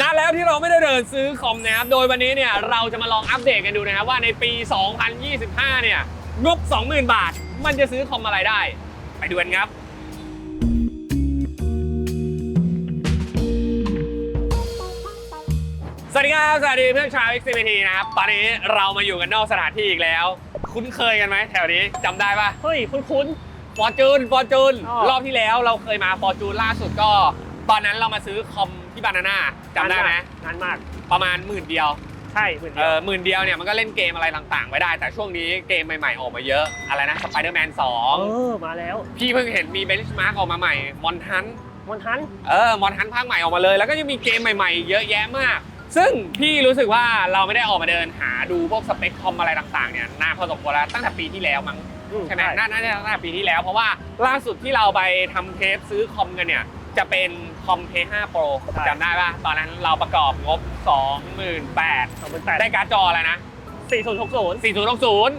นานแล้วที่เราไม่ได้เดินซื้อคอมนะครับ โดยวันนี้เนี่ยเราจะมาลองอัปเดตกันดูนะครับว่าในปี 2025 เนี่ยงบ 20,000 บาท มันจะซื้อคอมอะไรได้ ไปดูกันครับสวัสดีครับ สวัสดีเพื่อนชาว XCBT นะครับ ตอนนี้เรามาอยู่กันนอกสถานที่อีกแล้ว คุ้นเคยกันไหมแถวนี้จำได้ปะเฮ้ย คุ้นฟอร์จูนฟอร์จูนอ๋อ รอบที่แล้วเราเคยมาฟอร์จูนล่าสุดก็ ตอนนั้นเรามาซื้อคอมที่ บานาน่าๆจำได้ไหมนานมากประมาณหมื่นเดียวใช่เหมือนเอเดียวอหมื่นเดียวเนี่ยมันก็เล่นเกมอะไรต่างๆไว้ได้ แต่ช่วงนี้เกมใหม่ๆ ออกมาเยอะอะไรนะสไปเดอร์แมนเออมาแล้ว2พี่เพิ่งเห็นมีเบนช์มาร์กออกมาใหม่มอนทัน มอนทัน เออมอนทันภาคใหม่ออกมาเลย แล้วก็ยังมีเกมใหม่ๆ เยอะแยะมาก ซึ่งพี่รู้สึกว่าเราไม่ได้ออกมาเดินหาดูพวกสเปคคอมอะไรต่างๆเนี่ยนานพอสมควรแล้วตั้งแต่ปีที่แล้วมั้งอืใช่ไหมน่าน่าจะตั้งแต่ปีที่แล้วเพราะว่าล่าสุดที่เราไปทำเทปซื้อคอมกันเนี่ย จะเป็นคอม P5 Pro จำได้ป่ะ ตอนนั้นเราประกอบงบ 28,000 สองพันแปดได้การ์ดจออะไรนะ สี่ศูนย์หกศูนย์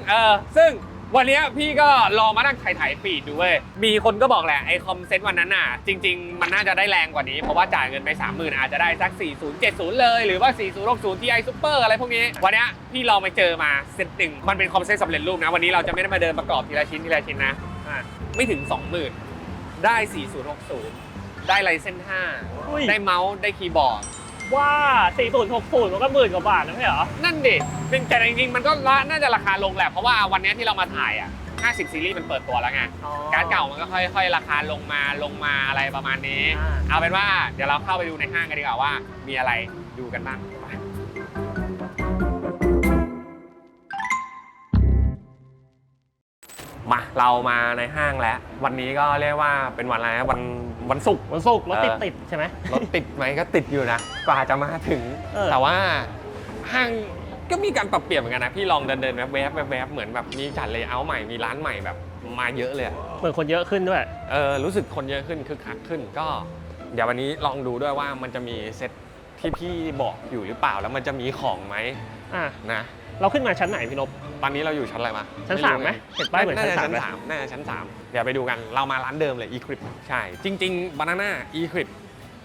4060 เออ ซึ่งวันเนี้ยพี่ก็ลองมานั่งถ่ายถ่ายฟีดดูเว้ย มีคนก็บอกแหละไอคอมเซ็ตวันนั้นน่ะ จริง ๆ มันน่าจะได้แรงกว่านี้ เพราะว่าจ่ายเงินไป 30,000 อาจจะได้สัก 4070 เลย หรือว่า 4060 Ti Super อะไรพวกนี้ วันเนี้ยพี่ลองไปเจอมาเซตหนึ่งมันเป็นคอมเซ็ตสำเร็จรูปนะ วันนี้เราจะไม่ได้มาเดินประกอบทีละชิ้นทีละชิ้นนะ อะไม่ถึง 20,000 ได้ 4060 ได้ไลเซนอุ้ย 5ได้เมาส์ได้คีย์บอร์ด ว่าสี่ศูนย์หกศูนย์มันก็หมื่นกว่าบาทนะไม่ใช่เหรอ นั่นดิเป็นแต่จริงๆ มันก็ละน่าจะราคาลงแหละ เพราะว่าวันเนี้ยที่เรามาถ่ายอะ 50 ซีรีส์มันเปิดตัวแล้วไงอ๋อการ์ดเก่ามันก็ค่อยๆ ราคาลงมาลงมาอะไรประมาณนี้ อ่า เอาเป็นว่าเดี๋ยวเราเข้าไปดูในห้างกันดีกว่าว่า มีอะไรดูกันบ้าง มาเรามาในห้างแล้ววันนี้ก็เรียกว่าเป็นวันอะไรนะวันวันศุกร์ วันศุกร์รถติดเออ ติดใช่ไหม รถติดไหมก็ติดอยู่นะกว่าจะมาถึง เออ แต่ว่าห้างก็มีการปรับเปลี่ยนเหมือนกันนะพี่ลองเดินเดินๆแวบๆแวบๆเหมือนแบบมีจัดเลเยอร์ใหม่มีร้านใหม่แบบมาเยอะเลยอะเหมือนคนเยอะขึ้นด้วย เออรู้สึกคนเยอะขึ้นคึกคักขึ้นก็ เดี๋ยววันนี้ลองดูด้วยว่ามันจะมีเซ็ตที่พี่บอกอยู่หรือเปล่าแล้วมันจะมีของไหมอะ นะ เราขึ้นมาชั้นไหนพี่นพ ตอนนี้เราอยู่ชั้นอะไรมาชั้นสามไหมเห็นป้ายเหมือนน่าจะชั้ชั้นนสามสามน่าจะชั้นสามเดี๋ยวไปดูกันเรามาร้านเดิมเลย eCrypt ใช่ จริง ๆ Banana eCrypt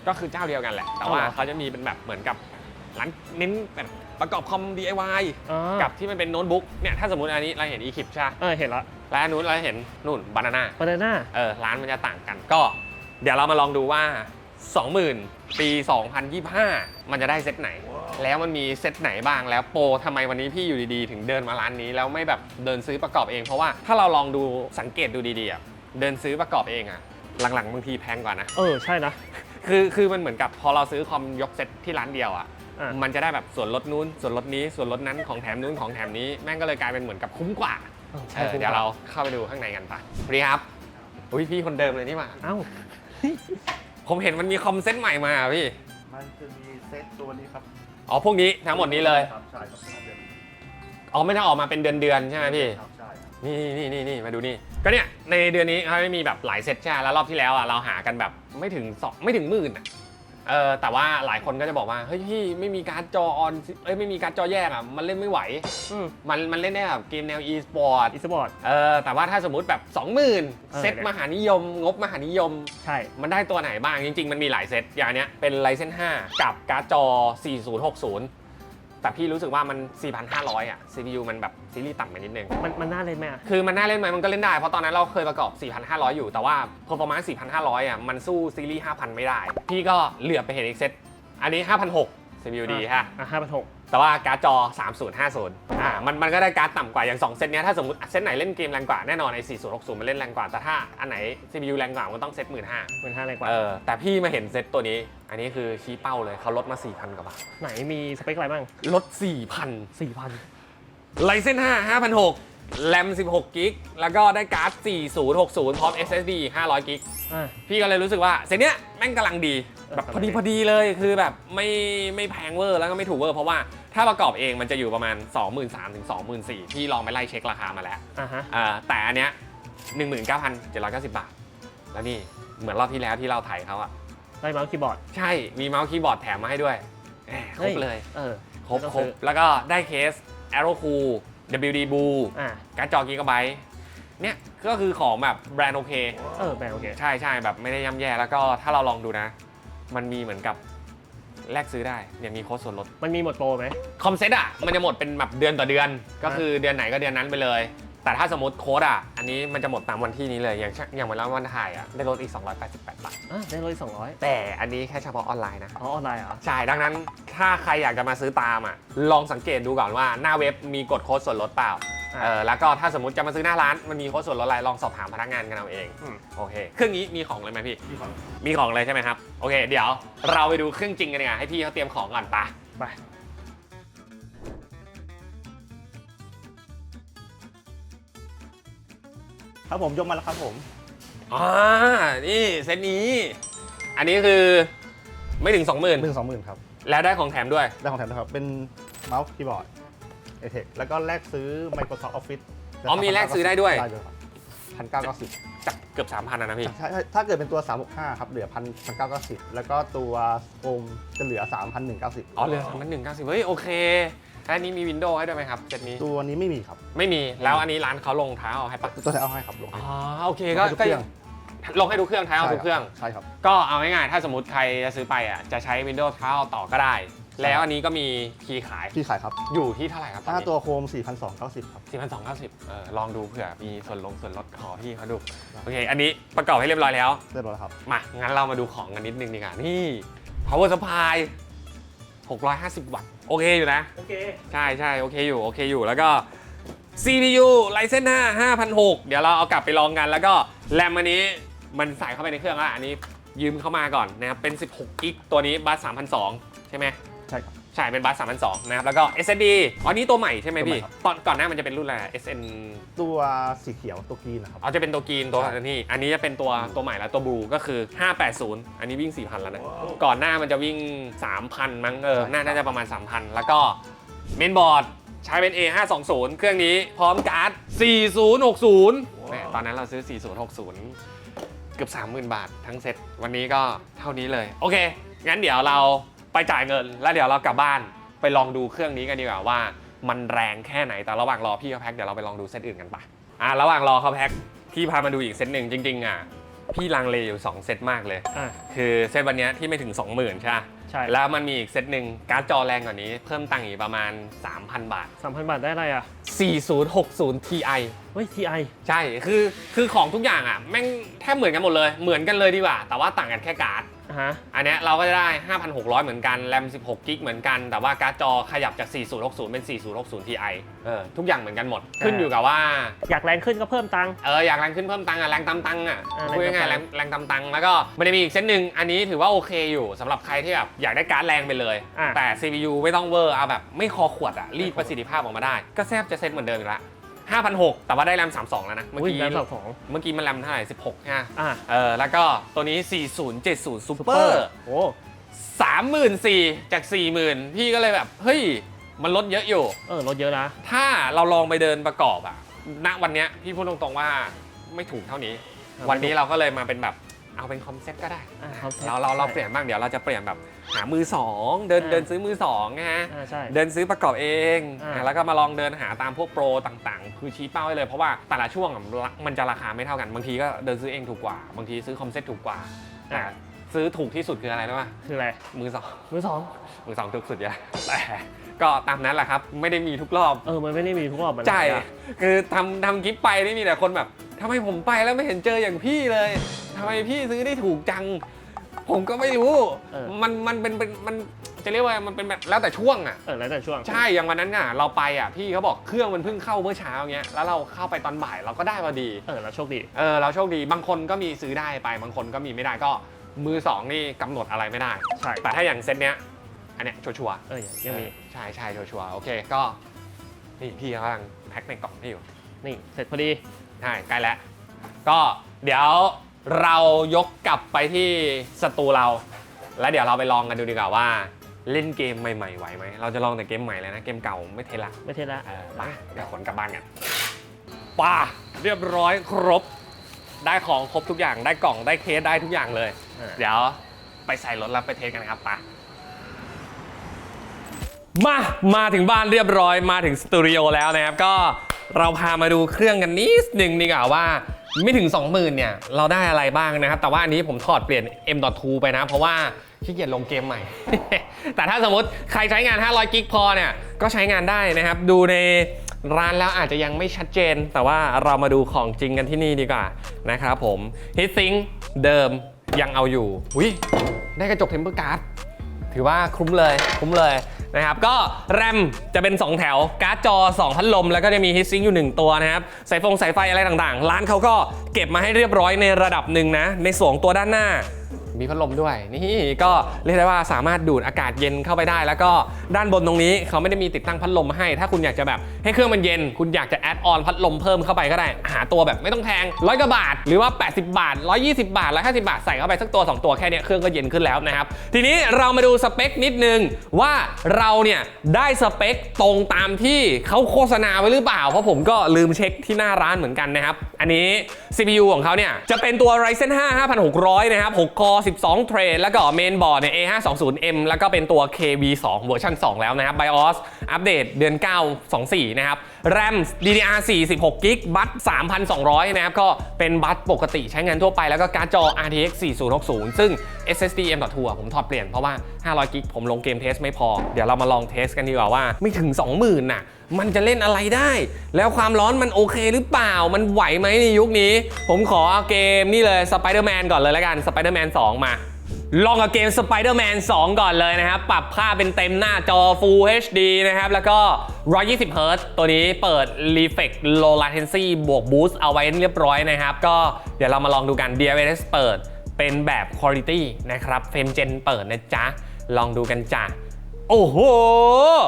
ก็คือเจ้าเดียวกันแหละ แต่ว่าเขาจะมีเป็นแบบเหมือนกับร้านเน้นแบบประกอบคอม DIY อ๋อกับที่มันเป็นโน้ตบุ๊กเนี่ยถ้าสมมติอันนี้เราเห็น eCrypt ใช่ปะเออเห็นละและอันนู้นเราเห็นนู่น Banana บานาน่าเออร้านมันจะต่างกันก็ เดี๋ยวเรามาลองดูว่า 20,000 ปี 2025 มันจะได้เซตไหน แล้วมันมีเซตไหนบ้างแล้วโปรทำไมวันนี้พี่อยู่ดีๆ ถึงเดินมาร้านนี้ แล้วไม่แบบเดินซื้อประกอบเอง เพราะว่าถ้าเราลองดูสังเกตดูดีๆอะเดินซื้อประกอบเองอะหลังๆบางทีแพงกว่านะ เออใช่นะ คือคือมันเหมือนกับพอเราซื้อคอมยกเซตที่ร้านเดียวอะอะ มันจะได้แบบส่วนลดนู้น ส่วนลดนี้ส่วนลดนั้นของแถมนู้นของแถมนี้แม่งก็เลยกลายเป็นเหมือนกับคุ้มกว่าเออเอใช่อเดี๋ยวเราเข้าไปดูข้างในกันปะสวัสดีครับอุ้ยพี่คนเดิมเลยนี่หว่าเอ้า ผมเห็นมันมีคอมเซ็ตใหม่มาอะพี่ มันจะมีเซตตัวนี้ครับ อ๋อพวกนี้ทั้งหมดนี้เลยครับใช่ครับเดือนอ๋อไม่ได้ออกมาเป็นเดือนเดือนๆใช่ไหมพี่ ครับใช่ครับนี่นี่นี่นี่มาดูนี่ ก็เนี่ยในเดือนนี้เขาจะมีแบบหลายเซตใช่ไหมแล้วรอบที่แล้วอะเราหากันแบบไม่ถึงสองไม่ถึงหมื่นอะ เออแต่ว่าหลายคนก็จะบอกว่าเฮ้ยพี่ไม่มีการ์ดจอออนเอ้ยไม่มีการ์ดจอแยกอะมันเล่นไม่ไหว อืม มันมันเล่นได้แบบเกมแนว e-sport อีสปอร์ต เออแต่ว่าถ้าสมมติแบบ 20,000เออเซตมหานิยม งบมหานิยม ใช่ มันได้ตัวไหนบ้างจริง ๆ มันมีหลายเซตอย่างอันเนี้ยเป็น Ryzen 5กับการ์ดจอ 4060 แต่พี่รู้สึกว่ามัน 4,500 อะ CPU มันแบบซีรีส์ต่ำไปนิดนึง มันมันน่าเล่นไหมอะคือมันน่าเล่นไหมมันก็เล่นได้ เพราะตอนนั้นเราเคยประกอบ 4,500 อยู่ แต่ว่า performance 4,500 อะ มันสู้ซีรีส์ 5,000 ไม่ได้ พี่ก็เหลือบไปเห็นอีกเซตอันนี้ 5,600 CPU ดีฮะ อะห้าพันหกแต่ว่าการ์ดจอ 3050 อ่า มันมันก็ได้การ์ดต่ำกว่าอย่าง 2 เซตเนี้ยถ้าสมมติเซตไหนเล่นเกมแรงกว่าแน่นอนไอ้4060 มันเล่นแรงกว่า แต่ถ้าอันไหน CPU แรงกว่า มันก็ต้องเซต 15,000หมื่นห้าอะไรกว่า เออ แต่พี่มาเห็นเซตตัวนี้ อันนี้คือชี้เป้าเลยเขาลดมา 4,000 กว่าบาท ไหนมีสเปคอะไรบ้างลด 4,000 สี่พันไลเซน5 5,600แรม16กิกแล้วก็ได้การ์ด4060 พร้อม SSD 500กิก อะ พี่ก็เลยรู้สึกว่าเซตเนี้ยแม่งกำลังดีเออ แบบพอดีกำลังดีพอดีเลยคือแบบไม่ไม่แพงเวอร์แล้วก็ไม่ถูกเวอร์เพราะว่าถ้าประกอบเองมันจะอยู่ประมาณ 23,000ถึง24,000พี่ลองไปไล่เช็คราคามาแล้วอะฮะอ่าแต่อันเนี้ย19,790 บาท แล้วนี่เหมือนรอบที่แล้วที่เราถ่ายเขาอะได้เมาส์คีย์บอร์ด ใช่มีเมาส์คีย์บอร์ดแถมมาให้ด้วยแหมครบเลย เออครบไม่ต้องครบซื้อแล้วก็ได้เคส Aero Cool WD Blue อะการ์ดจอกิกะไบต์เนี่ยก็คือของแบบแบรนด์โอเค เออแบงโอเค ใช่ใช่แบบไม่ได้ย่ำแย่แล้วก็ถ้าเราลองดูนะ มันมีเหมือนกับแลกซื้อได้เนี่ยมีโค้ดส่วนลดมันมีหมดโปรไหม คอมเซ็ตอะมันจะหมดเป็นแบบเดือนต่อเดือน ก็คือเดือนไหนก็เดือนนั้นไปเลย แต่ถ้าสมมติโค้ดอะอันนี้มันจะหมดตามวันที่นี้เลยอย่างเช่นอย่างเวลาวันถ่ายอะได้ลดอีก 288 บาท อะได้เลยสองร้อยแต่อันนี้แค่เฉพาะออนไลน์นะ อ๋อออนไลน์เหรอ ใช่ ดังนั้นถ้าใครอยากจะมาซื้อตามอะ ลองสังเกตดูก่อนว่าหน้าเว็บมีกดโค้ดส่วนลดเปล่าอะ เออแล้วก็ถ้าสมมติจะมาซื้อหน้าร้านมันมีโค้ดส่วนลดอะไรลองสอบถามพนักงานกันเอาเองอืม โอเคเครื่องนี้มีของเลยไหมพี่ที่ของมีของเลยใช่ไหมครับโอเค เดี๋ยวเราไปดูเครื่องจริงกันดีกว่าให้พี่เขาเตรียมของก่อนปะไปครับผมยกมาแล้วครับผม อ่านี่เซตนี้ อันนี้คือไม่ถึง 20,000 หนึ่งสองหมื่นครับ แล้วได้ของแถมด้วยได้ของแถมนะครับ เป็นเมาส์คีย์บอร์ด เอเทคแล้วก็แลกซื้อ Microsoft Office อ๋อมีแลกซื้อได้ด้วย ได้ด้วยครับพันเก้าเก้าสิบจากเกือบ 3,000นะนะพี่ถ้าเกิดเป็นตัว 365 ครับ เหลือพันพันเก้าเก้าสิบแล้วก็ตัวโอมจะเหลือ 3,190 อ๋อเหลือ3,190เฮ้ย โอเคแล้วอันนี้มีวินโดว์ให้ด้วยไหมครับเซตนี้ ตัวนี้ไม่มีครับ ไม่มี แล้วอันนี้ร้านเขาลงเท้าเอาให้ปะตัวที่เอาให้ครับลงอ๋ให้อโอเค ก็ทุกก็เครื่องลงให้ทุกเครื่องท้ายเอาทุกเครื่อง ใช่ครับ ก็เอาง่ายๆ ถ้าสมมติใครจะซื้อไปอะ จะใช้ Windows ท้ายเอาต่อก็ได้ แล้วอันนี้ก็มีคีย์ขายที่ขายครับอยู่ที่เท่าไหร่ครับถ้าตัวโคม 4,290 ครับ 4,290เออลองดูเผื่อมีส่วนลงส่วนลดขอพี่เขาดู โอเค อันนี้ประกอบให้เรียบร้อยแล้ว เรียบร้อยแล้วครับ มา งั้นเรามาดูของกันนิดนึงดีกว่า นี่ power supply 650 วัตต์ โอเคอยู่นะ โอเค ใช่ใช่โอเคอยู่ โอเคอยู่ แล้วก็ CPU Ryzen 5 5006 เดี๋ยวเราเอากลับไปลองกัน แล้วก็แรมอันนี้มันใส่เข้าไปในเครื่องแล้วอันนี้ยืมเข้ามาก่อนนะครับ เป็น 16กิก ตัวนี้บัส3,200ใช่ไหม ใช่ครับ ใช่เป็นบัส3,200นะครับแล้วก็ SSD อ๋อนี่ตัวใหม่ใช่ไหมตัวใหม่พี่ครับ ตอนก่อนหน้ามันจะเป็นรุ่นอะไร SN ตัวสีเขียวตัวกรีนนะครับ อ๋อจะเป็นตัวกรีนตัวใช่อันนี้ อันนี้จะเป็นตัวตัวใหม่แล้วตัวบลูก็คือ 580 อันนี้วิ่ง 4,000 แล้วนะ ก่อนหน้ามันจะวิ่ง 3,000 มั้งเออน่าน่าจะประมาณ 3,000 แล้วก็เมนบอร์ดใช้เป็น A520 เครื่องนี้พร้อมการ์ด 4060แหมตอนนั้นเราซื้อ 4060 เกือบ 30,000 บาททั้งเซ็ตวันนี้ก็เท่านี้เลย โอเค งั้นเดี๋ยวเรา ไปจ่ายเงิน แล้วเดี๋ยวเรากลับบ้านไปลองดูเครื่องนี้กันดีกว่าว่า มันแรงแค่ไหนแต่ระหว่างรอพี่เขาแพ็คเดี๋ยวเราไปลองดูเซตอื่นกันปะอะระหว่างรอเขาแพ็คพี่พามาดูอีกเซตหนึ่งจริงๆอะพี่ลังเลอยู่ 2 เซตมากเลย อะ คือเซตวันเนี้ยที่ไม่ถึง 20,000ใช่ปะใช่แล้วมันมีอีกเซตหนึ่งการ์ดจอแรงกว่านี้เพิ่มตังค์อีกประมาณ 3,000 บาท สามพันบาทได้อะไรอะ 4060 Ti เฮ้ย TI ใช่ คือ คือของทุกอย่างอะ แม่งแทบเหมือนกันหมดเลย เหมือนกันเลยดีกว่า แต่ว่าต่างกันแค่การ์ด อะฮะอันเนี้ยเราก็จะได้ 5,600 เหมือนกัน แรม 16 กิกเหมือนกัน แต่ว่าการ์ดจอขยับจาก 4060 เป็น 4060 Ti เออทุกอย่างเหมือนกันหมด ขึ้นอยู่กับว่า อยากแรงขึ้นก็เพิ่มตังค์ เอออยากแรงขึ้นเพิ่มตังค์อะแรงตำตังค์อะอ่าพูดง่ายๆแรแรงงแรงตำตังค์แล้วก็มันจะมีอีกเส้นหนึ่งอันนี้ถือว่าโอเคอยู่สำหรับใครที่แบบอยากได้การ์ดแรงไปเลย อะ แต่ CPU ไม่ต้องเวอร์เอาแบบไม่คอขวดอะรีดประสิทธิภาพออกมาได้ ก็แทบจะเซ็ตเหมือนเดิมอีกละ 5,600 แต่ว่าได้แรม 32 แล้วนะ เมื่ออุ้ยกี้แรมสองสองเมื่อกี้มันแรมเท่าไหร่ 16ใช่ไหมอะเออแล้วก็ตัวนี้ 4070 Super โอ้34,000จาก40,000พี่ก็เลยแบบ เฮ้ย มันลดเยอะอยู่ เออลดเยอะนะ ถ้าเราลองไปเดินประกอบอะณวันเนี้ยพี่พูดตรงๆว่าไม่ถูกเท่านี้ครับวันนี้เราก็เลยมาเป็นแบบเอาเป็นคอมเซ็ตก็ได้อะครับเราเราเราเปลี่ยนบ้างเดี๋ยวเราจะเปลี่ยนแบบ หามือสองเดินอ่าเดินซื้อมือสองนะฮะอ่าใช่เดินซื้อประกอบเองอ่า อะแล้วก็มาลองเดินหาตามพวกโปรต่างๆ คือชี้เป้าไว้เลยเพราะว่าแต่ละช่วงอะมันจะราคาไม่เท่ากันบางทีก็เดินซื้อเองถูกกว่า บางทีซื้อคอมเซ็ตถูกกว่าแต่ซื้อถูกที่สุดคืออะไรรู้ป่ะคืออะไรมือสอง มือสองมือสองถูกสุดอยู่แล้วแต่ก็ตามนั้นแหละครับ ไม่ได้มีทุกรอบเออมันไม่ได้มีทุกรอบมันใช่อะคือทำทำคลิปไปนี่มีแต่คนแบบทำไมผมไปแล้วไม่เห็นเจออย่างพี่เลยทำไมพี่ซื้อได้ถูกจัง ผมก็ไม่รู้ เออ มันมันเป็นเป็นมันจะเรียกว่ามันเป็นแบบแล้วแต่ช่วงอะ เออแล้วแต่ช่วง ใช่อย่างวันนั้นอะเราไปอะพี่เขาบอกเครื่องมันเพิ่งเข้าเมื่อเช้าเงี้ยแล้วเราเข้าไปตอนบ่ายเราก็ได้พอดี เออแล้วโชคดี เออเราโชคดีบางคนก็มีซื้อได้ไปบางคนก็มีไม่ได้ก็มือสองนี่กำหนดอะไรไม่ได้ ใช่แต่ถ้าอย่างเซตเนี้ยอันเนี้ยชัวร์ๆเออยังมี ใช่ใช่ชัวร์ๆโอเคก็นี่พี่เขากำลังแพ็คในกล่องให้อยู่ นี่ เสร็จพอดี ใช่ใกล้แล้ว ก็เดี๋ยว เรายกกลับไปที่สตูเรา แล้วเดี๋ยวเราไปลองกันดูดีกว่าว่า เล่นเกมใหม่ๆไหวไหมเราจะลองแต่เกมใหม่เลยนะเกมเก่าไม่เทละไม่เท่ละเออไปเดี๋ยวขนกลับบ้านกันป่าเรียบร้อยครบ ได้ของครบทุกอย่างได้กล่องได้เคสได้ทุกอย่างเลยอ่าเดี๋ยวไปใส่รถแล้วไปเทสกันครับไปะมา มาถึงบ้านเรียบร้อยมาถึงสตูดิโอแล้วนะครับ ก็ เราพามาดูเครื่องกันนิดหนึ่งดีกว่าว่าไม่ถึง 20,000เนี่ยเราได้อะไรบ้างนะครับ แต่ว่าอันนี้ผมถอดเปลี่ยน M.2 ไปนะ เพราะว่าขี้เกียจลงเกมใหม่ แต่ถ้าสมมติใครใช้งาน 500 กิกพอเนี่ยก็ใช้งานได้นะครับ ดูในร้านแล้วอาจจะยังไม่ชัดเจน แต่ว่าเรามาดูของจริงกันที่นี่ดีกว่านะครับผม HeatSink เดิมยังเอาอยู่ อุ้ยได้กระจกเทมเปอร์การ์ด ถือว่าคุ้มเลยคุ้มเลยนะครับ ก็แรมจะเป็น 2 แถว การ์ดจอ 2 พัดลม แล้วก็จะมีฮิตซิงค์อยู่ 1 ตัวนะครับ สายฟงสายไฟอะไรต่างๆ ร้านเขาก็เก็บมาให้เรียบร้อยในระดับหนึ่งนะ ในส่วนของตัวด้านหน้า มีพัดลมด้วย นี่ก็เรียกได้ว่าสามารถดูดอากาศเย็นเข้าไปได้ แล้วก็ด้านบนตรงนี้เขาไม่ได้มีติดตั้งพัดลมมาให้ ถ้าคุณอยากจะแบบให้เครื่องมันเย็น คุณอยากจะแอดออนพัดลมเพิ่มเข้าไปก็ได้ หาตัวแบบไม่ต้องแพงร้อยกว่าบาท หรือว่า 80 บาท 120 บาท 150 บาท ใส่เข้าไปสักตัว 2 ตัวแค่เนี้ยเครื่องก็เย็นขึ้นแล้วนะครับ ทีนี้เรามาดูสเปคนิดนึงว่าเราเนี่ยได้สเปคตรงตามที่เขาโฆษณาไว้หรือเปล่า เพราะผมก็ลืมเช็คที่หน้าร้านเหมือนกันนะครับ อันนี้ CPU ของเขาเนี่ยจะเป็นตัว Ryzen 5 5600 นะครับ 6 คอ12 เทรดแล้วก็เมนบอร์ดเนี่ย A520M แล้วก็เป็นตัว KV2 เวอร์ชัน2 แล้วนะครับ BIOS อัปเดตเดือน 9 24 นะครับ RAM DDR4 16 g b บัต3,200 นะครับ ก็เป็นบัตปกติใช้งานทั่วไปแล้วก็การ์ดจอ RTX 4060 ซึ่ง SSD M.2 ผมถอดเปลี่ยนเพราะว่า 500 g b ผมลงเกมเทสไม่พอ เดี๋ยวเรามาลองเทสกันดีกว่าว่า ไม่ถึง 20,000น่ะ มันจะเล่นอะไรได้ แล้วความร้อนมันโอเคหรือเปล่า มันไหวไหมในยุคนี้ ผมขอเอาเกมนี่เลย Spider-Man ก่อนเลยแล้วกัน Spider-Man 2 มา ลองกับเกม Spider-Man 2 ก่อนเลยนะครับ ปรับค่าเป็นเต็มหน้าจอ Full HD นะครับ แล้วก็ 120 Hz ตัวนี้เปิด Reflect Low Latency บวก Boost เอาไว้เรียบร้อยนะครับ ก็เดี๋ยวเรามาลองดูกัน DLSS เปิดเป็นแบบ Quality นะครับ Frame Gen เปิดนะจ๊ะ ลองดูกันจ้ะ โอ้โห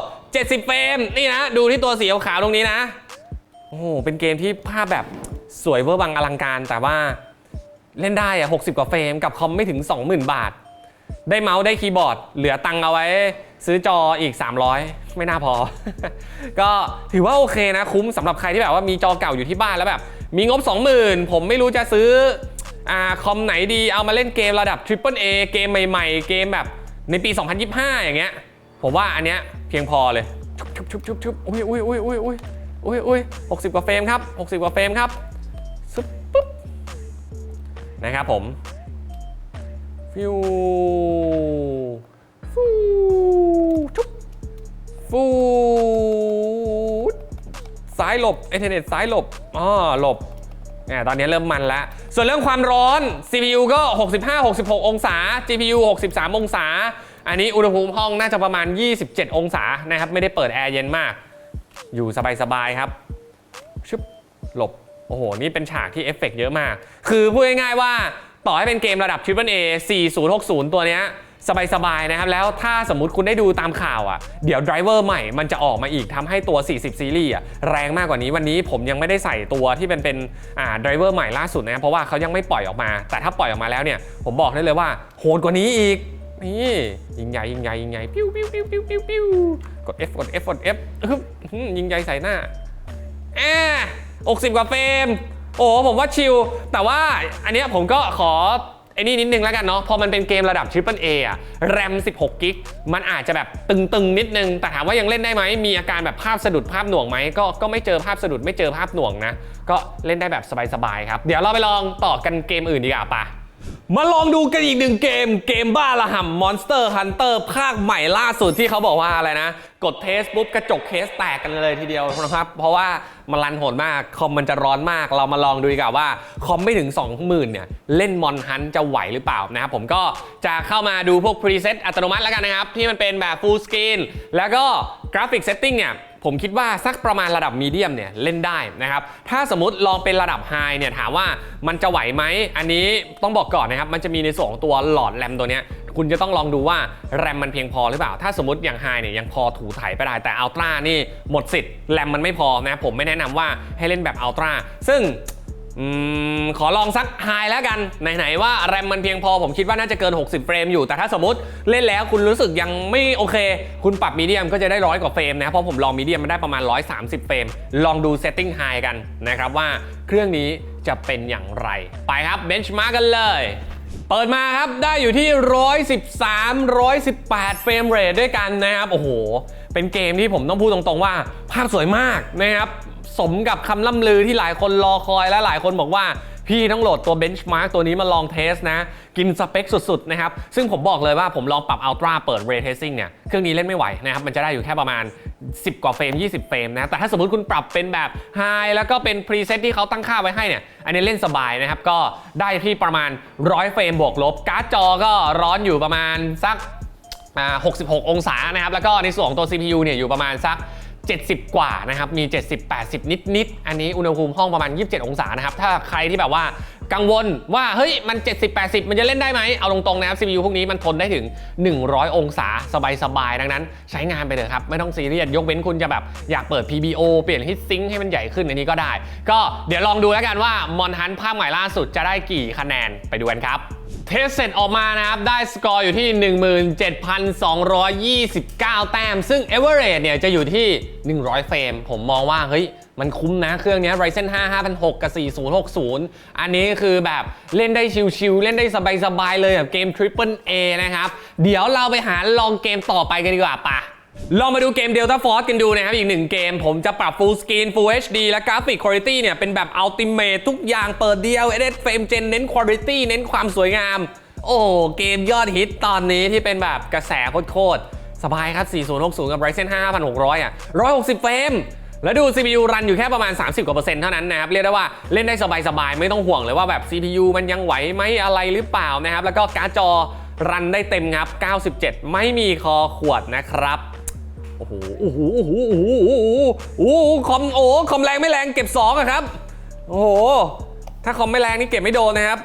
70 เฟรม นี่นะ ดูที่ตัวสีขาวตรงนี้นะ โอ้โห เป็นเกมที่ภาพแบบสวยเวอร์วังอลังการแต่ว่า เล่นได้อะ60 กว่าเฟรมกับคอมไม่ถึง 20,000 บาท ได้เมาส์ได้คีย์บอร์ด เหลือตังเอาไว้ ซื้อจออีก 300 ไม่น่าพอ ก็ถือว่าโอเคนะ คุ้มสำหรับใครที่แบบว่ามีจอเก่าอยู่ที่บ้านแล้วแบบ มีงบ 20,000 ผมไม่รู้จะซื้ออคอมไหนดีเอามาเล่นเกมระดับ Triple A เกมใหม่ๆ เกมแบบในปี 2025 อย่างเงี้ย ผมว่าอันเนี้ยเพียงพอเลยชุบชุบชุบชุบอุ้ยอุ้ยอุ้ยอุ้ยอุ้ยอุ้ยอุ้ยหกสิบกว่าเฟรมครับหกสิบกว่าเฟรมครับ นะครับผมฟิวฟูชุบฟูซ้ายหลบเอเทเน็ตซ้ายหลบอ๋อหลบเนี่ยตอนนี้เริ่มมันแล้ว ส่วนเรื่องความร้อน CPU ก็ 65-66 องศา GPU 63 องศา อันนี้อุณหภูมิห้องน่าจะประมาณ 27 องศานะครับ ไม่ได้เปิดแอร์เย็นมาก อยู่สบายๆครับ ชึบ หลบ อ้โห นี่เป็นฉากที่เอฟเฟกต์เยอะมาก คือพูดง่ายๆว่าต่อให้เป็นเกมระดับ Triple A 4060 ตัวเนี้ยสบายๆนะครับ แล้วถ้าสมมุติคุณได้ดูตามข่าวอะ เดี๋ยวไดรเวอร์ใหม่มันจะออกมาอีกทำให้ตัว 40 ซีรีส์อะแรงมากกว่านี้วันนี้ผมยังไม่ได้ใส่ตัวที่เป็นเป็นอ่าไดรเวอร์ใหม่ล่าสุดนะเพราะว่าเขายังไม่ปล่อยออกมา แต่ถ้าปล่อยออกมาแล้วเนี่ย ผมบอกได้เลยว่าโหดกว่านี้อีกนี่ยิงใหญ่ยิงใหญ่ยิงใหญ่ปิ้วปิ้วปิ้วปิ้วปิ้วปิ้วกด F กด F กด F อึ๊บอื้อยิงใหญ่ใส่หน้าแอ 60 กว่าเฟรม โอ้ผมว่าชิล แต่ว่าอันเนี้ยผมก็ขอไอ้นี่นิดนึงแล้วกันเนาะ พอมันเป็นเกมระดับ Triple A อะแรม 16 กิก มันอาจจะแบบตึงๆ นิดนึง แต่ถามว่ายังเล่นได้ไหม มีอาการแบบภาพสะดุดภาพหน่วงไหม ก็ก็ไม่เจอภาพสะดุดไม่เจอภาพหน่วงนะ ก็เล่นได้แบบสบายๆครับ เดี๋ยวเราไปลองต่อกันเกมอื่นดีกว่าปะ มาลองดูกันอีกหนึ่งเกม เกมบ้าระห่ำ Monster Hunter ภาคใหม่ล่าสุดที่เขาบอกว่าอะไรนะ กดเทสปุ๊บกระจกเคสแตกกันเลยทีเดียวนะครับ เพราะว่ามันรันโหดมาก คอมมันจะร้อนมาก เรามาลองดูดีกว่าว่า คอมไม่ถึง 20,000เนี่ย เล่นมอนฮันจะไหวหรือเปล่านะครับ ผมก็จะเข้ามาดูพวกพรีเซตอัตโนมัติแล้วกันนะครับ ที่มันเป็นแบบ full screen แล้วก็กราฟิกเซตติ้งเนี่ย ผมคิดว่าสักประมาณระดับมีเดียมเนี่ยเล่นได้นะครับถ้าสมมติลองเป็นระดับไฮเนี่ยถามว่ามันจะไหวไหมอันนี้ต้องบอกก่อนนะครับมันจะมีในส่วนของตัวหลอดแรมตัวเนี้ยคุณจะต้องลองดูว่าแรมมันเพียงพอหรือเปล่า ถ้าสมมติอย่างไฮเนี่ยยังพอถูถ่ายไปได้ แต่อัลตร้านี่หมดสิทธิ์แรมมันไม่พอนะผมไม่แนะนำว่าให้เล่นแบบอัลตร้าซึ่ง อืมขอลองสักไฮแล้วกัน ไหนๆว่าแรมมันเพียงพอผมคิดว่าน่าจะเกิน 60 เฟรมอยู่ แต่ถ้าสมมติเล่นแล้วคุณรู้สึกยังไม่โอเค คุณปรับมีเดียมก็จะได้ร้อยกว่าเฟรมนะเพราะผมลองมีเดียมมันได้ประมาณ 130 เฟรม ลองดูเซตติ้งไฮกันนะครับว่าเครื่องนี้จะเป็นอย่างไร ไปครับเบนช์มาร์กันเลยเปิดมาครับ ได้อยู่ที่ 113 118 เฟรมเรทด้วยกันนะครับ โอ้โห เป็นเกมที่ผมต้องพูดตรงๆว่า ภาพสวยมากนะครับ สมกับคำล่ำลือที่หลายคนรอคอยและหลายคนบอกว่าพี่ต้องโหลดตัว Benchmark ตัวนี้มาลองเทสนะ กินสเปคสุดๆนะครับ ซึ่งผมบอกเลยว่าผมลองปรับ Ultra เปิด Ray Tracing เนี่ย เครื่องนี้เล่นไม่ไหวนะครับ มันจะได้อยู่แค่ประมาณ 10 กว่าเฟรม 20 เฟรมนะ แต่ถ้าสมมติคุณปรับเป็นแบบ High แล้วก็เป็น Preset ที่เขาตั้งค่าไว้ให้เนี่ย อันนี้เล่นสบายนะครับ ก็ได้ที่ประมาณ 100 เฟรมบวกลบ การ์ดจอก็ร้อนอยู่ประมาณสัก 66 องศานะครับ แล้วก็ในส่วนของตัว CPU เนี่ยอยู่ประมาณสัก 70 กว่านะครับ มี 70 80 นิดนิดๆอันนี้อุณหภูมิห้องประมาณ 27 องศานะครับ ถ้าใครที่แบบว่ากังวลว่า เฮ้ย มัน 70 80 มันจะเล่นได้ไหม เอาตรงๆนะครับ CPU พวกนี้มันทนได้ถึง 100 องศาสบายๆ ดังนั้น ใช้งานไปเถอะครับ ไม่ต้องซีเรียส ยกเว้นคุณจะแบบอยากเปิด PBO เปลี่ยนฮิตซิงให้มันใหญ่ขึ้นอันนี้ก็ได้ ก็เดี๋ยวลองดูแล้วกันว่ามอนฮันภาคใหม่ล่าสุดจะได้กี่คะแนนไปดูกันครับ เทสเสร็จออกมานะครับ ได้สกอร์อยู่ที่ 17,229 แต้ม ซึ่ง Average เนี่ยจะอยู่ที่ 100 เฟรม ผมมองว่า เฮ้ย มันคุ้มนะเครื่องเนี้ย Ryzen 5 5600กับ 4060 อันนี้คือแบบเล่นได้ชิลๆ เล่นได้สบายๆ เลยแบบเกม Triple A นะครับ เดี๋ยวเราไปหาลองเกมต่อไปกันดีกว่าปะ ลองมาดูเกม Delta Force กันดูนะครับ อีกหนึ่งเกม ผมจะปรับ Full Screen Full HD และ Graphic Quality เนี่ย เป็นแบบ Ultimate ทุกอย่างเปิดเดียว Edit Frame Gen เน้น Quality เน้นความสวยงาม โอ้เกมยอดฮิตตอนนี้ที่เป็นแบบกระแสโคตรสบายครับ 4060 กับ Ryzen 5 5600 อะ 160 เฟรมแล้วดู CPU รันอยู่แค่ประมาณ 30 กว่าเปอร์เซ็นต์เท่านั้นนะครับ เรียกได้ว่าเล่นได้สบายๆ ไม่ต้องห่วงเลยว่าแบบ CPU มันยังไหวไหมอะไรหรือเปล่านะครับ แล้วก็การ์ดจอรันได้เต็มครับ 97 ไม่มีคอขวดนะครับ อ้โหโอ้โหโอ้โหโอ้โหโอ้โหโอ้โหคอมโอ้คอมแรงไม่แรงเก็บ2อะครับ โอ้โห ถ้าคอมไม่แรงนี่เก็บไม่โดนนะครับ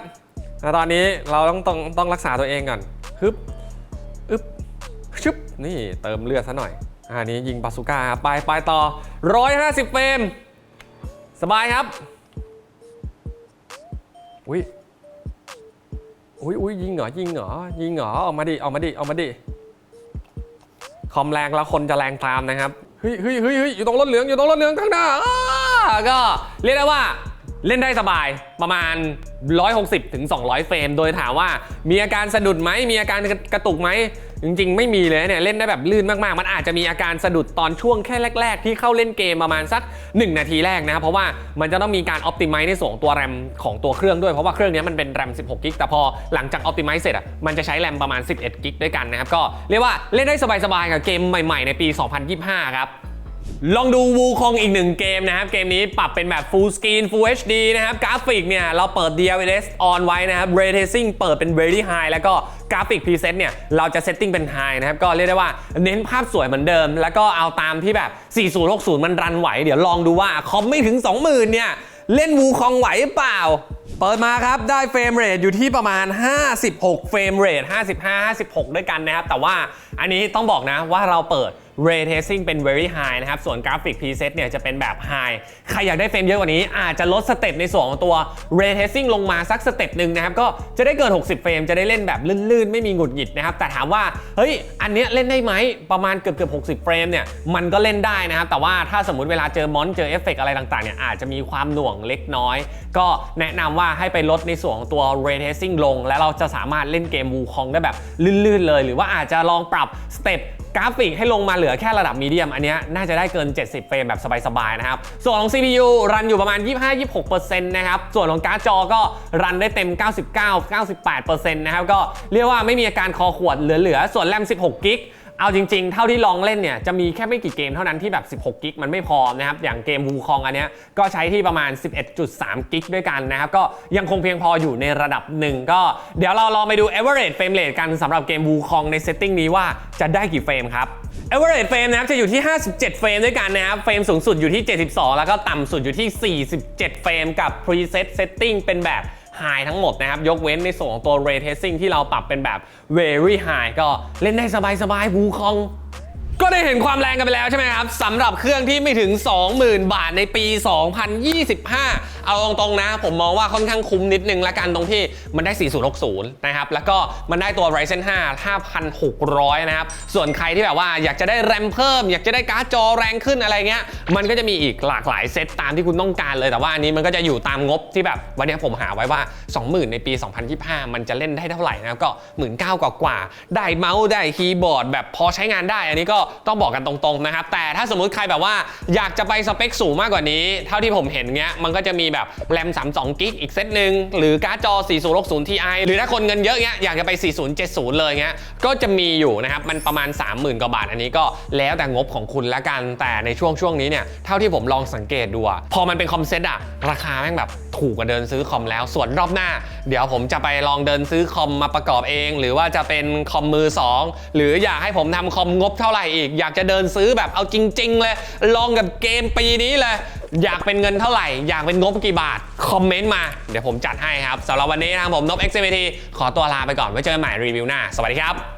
แต่ตอนนี้เราต้องต้องต้องรักษาตัวเองก่อนฮึบอึบชึบนี่เติมเลือดซะหน่อยอันนี้ยิงบาซูก้าครับไปไปต่อ 150เฟรมสบายครับอุ้ยอุ้ยอุ้ยยิงเหรอยิงเหรอยิงเหรอออกมาดิออกมาดิออกมาดิ คอมแรงแล้วคนจะแรงตามนะครับเฮ้ยเฮ้ยเฮ้ยเฮ้ยอยู่ตรงรถเหลืองอยู่ตรงรถเหลืองข้างหน้าก็เรียกได้ว่าเล่นได้สบายประมาณ 160ถึง200 เฟรม โดยถามว่ามีอาการสะดุดไหมมีอาการกระตุกไหม จริงๆ ไม่มีเลยเนี่ยเล่นได้แบบลื่นมากๆ มันอาจจะมีอาการสะดุดตอนช่วงแค่แรก ๆ ที่เข้าเล่นเกมประมาณสัก 1 นาทีแรกนะครับเพราะว่ามันจะต้องมีการอ p ติ i z e ในส่วนของตัวแรมของตัวเครื่องด้วยเพราะว่าเครื่องนี้มันเป็นแรม 16 กิกแต่พอหลังจากอ p ติ i z e เสร็จอะมันจะใช้แรมประมาณ 11 กิกด้วยกันนะครับก็เรียกว่าเล่นได้สบายๆกับเกมใหม่ๆในปี 2025 ครับ ลองดูวูคองอีกหนึ่งเกมนะครับ เกมนี้ปรับเป็นแบบ Full Screen Full HD นะครับ กราฟิกเนี่ย เราเปิด DLSS on ไว้นะครับ Ray Tracing เปิดเป็น Very High แล้วก็กราฟิก Preset เนี่ย เราจะ setting เป็น High นะครับ ก็เรียกได้ว่าเน้นภาพสวยเหมือนเดิม แล้วก็เอาตามที่แบบ 4060 มันรันไหว เดี๋ยวลองดูว่าคอมไม่ถึง 20,000 เนี่ย เล่นวูคองไหวเปล่าเปิดมาครับ ได้เฟรมเรทอยู่ที่ประมาณ 56 เฟรมเรท55 56 ด้วยกันนะครับ แต่ว่าอันนี้ต้องบอกนะว่าเราเปิด Ray Tracing เป็น very high นะครับ ส่วนกราฟิก preset เนี่ยจะเป็นแบบ high ใครอยากได้เฟรมเยอะกว่านี้ อาจจะลดสเต็ปในส่วนของตัว Ray Tracing ลงมาสักสเต็ปหนึ่งนะครับ ก็จะได้เกิน 60 เฟรม จะได้เล่นแบบลื่นๆ ไม่มีหงุดหงิดนะครับ แต่ถามว่า เฮ้ย อันเนี้ยเล่นได้ไหม ประมาณเกือบเกือบ60 เฟรมเนี่ย มันก็เล่นได้นะครับ แต่ว่าถ้าสมมติเวลาเจอมอนเจอเอฟเฟกอะไรต่างๆ เนี่ย อาจจะมีความหน่วงเล็กน้อย ก็แนะนำว่าให้ไปลดในส่วนของตัว Ray Tracing ลง แล้วเราจะสามารถเล่นเกมวูคองได้แบบลื่นๆเลย หรือว่าอาจจะลองปรับสเต็ปกราฟิกให้ลงมาเหลือแค่ระดับมีเดียมอันนี้น่าจะได้เกิน 70 เฟรมแบบสบายๆนะครับ ส่วนของ CPU รันอยู่ประมาณ 25-26%นะครับ ส่วนของการ์ดจอก็รันได้เต็ม 99-98%นะครับ ก็เรียกว่าไม่มีอาการคอขวดเหลือๆ ส่วนแรม 16 กิก เอาจริงๆ เท่าที่ลองเล่นเนี่ยจะมีแค่ไม่กี่เกมเท่านั้นที่แบบ 16 กิกมันไม่พอนะครับ อย่างเกมวูคองอันเนี้ยก็ใช้ที่ประมาณ 11.3 กิกด้วยกันนะครับ ก็ยังคงเพียงพออยู่ในระดับหนึ่งก็เดี๋ยวเราลองไปดู average frame rate กันสำหรับเกมวูคองในเซตติ้งนี้ว่าจะได้กี่เฟรมครับ average frame นะครับจะอยู่ที่ 57 เฟรมด้วยกันนะครับ เฟรมสูงสุดอยู่ที่ 72 แล้วก็ต่ำสุดอยู่ที่ 47 เฟรมกับ preset setting เป็นแบบ high ทั้งหมดนะครับ ยกเว้นในส่วนของตัว ray tracing ที่เราปรับเป็นแบบ very high ก็เล่นได้สบายๆบูคอง ก็ได้เห็นความแรงกันไปแล้วใช่ไหมครับสำหรับเครื่องที่ไม่ถึง 20,000 บาทในปี 2025 เอาตรงๆนะ ผมมองว่าค่อนข้างคุ้มนิดนึงละกันตรงที่มันได้ 4060 นะครับ แล้วก็มันได้ตัว Ryzen 5 5600 นะครับ ส่วนใครที่แบบว่าอยากจะได้แรมเพิ่ม อยากจะได้การ์ดจอแรงขึ้นอะไรเงี้ย มันก็จะมีอีกหลากหลายเซตตามที่คุณต้องการเลย แต่ว่าอันนี้มันก็จะอยู่ตามงบที่แบบวันนี้ผมหาไว้ว่า 20,000 ในปี 2025 มันจะเล่นได้เท่าไหร่นะครับก็19,000กว่ากว่าๆได้เมาส์ได้คีย์บอร์ดแบบพอใช้งานได้ อันนี้ก็ต้องบอกกันตรงๆนะครับ แต่ถ้าสมมุติใครแบบว่าอยากจะไปสเปคสูงมากกว่านี้ เท่าที่ผมเห็นเงี้ย มันก็จะมีแบบแรม 32กิกอีกเซตหนึ่งหรือการ์ดจอ 4060 Ti หรือถ้าคนเงินเยอะเงี้ยอยากจะไป 4070 เลยเงี้ย ก็จะมีอยู่นะครับ มันประมาณ 30,000 กว่าบาท อันนี้ก็แล้วแต่งบของคุณละกัน แต่ในช่วงช่วงนี้เนี่ย เท่าที่ผมลองสังเกตดูอะพอมันเป็นคอมเซ็ตอะราคาแม่งแบบถูกกว่าเดินซื้อคอมแล้ว ส่วนรอบหน้า เดี๋ยวผมจะไปลองเดินซื้อคอมมาประกอบเอง หรือว่าจะเป็นคอมมือสองหรืออยากให้ผมทำคอมงบเท่าไหร่อีก อยากจะเดินซื้อแบบเอาจริง ๆ เลย ลองกับเกมปีนี้เลย อยากเป็นเงินเท่าไหร่ อยากเป็นงบกี่บาท คอมเมนต์มา เดี๋ยวผมจัดให้ครับสำหรับวันนี้นะครับผมนบ XMT ขอตัวลาไปก่อนไว้เจอกันใหม่รีวิวหน้า สวัสดีครับ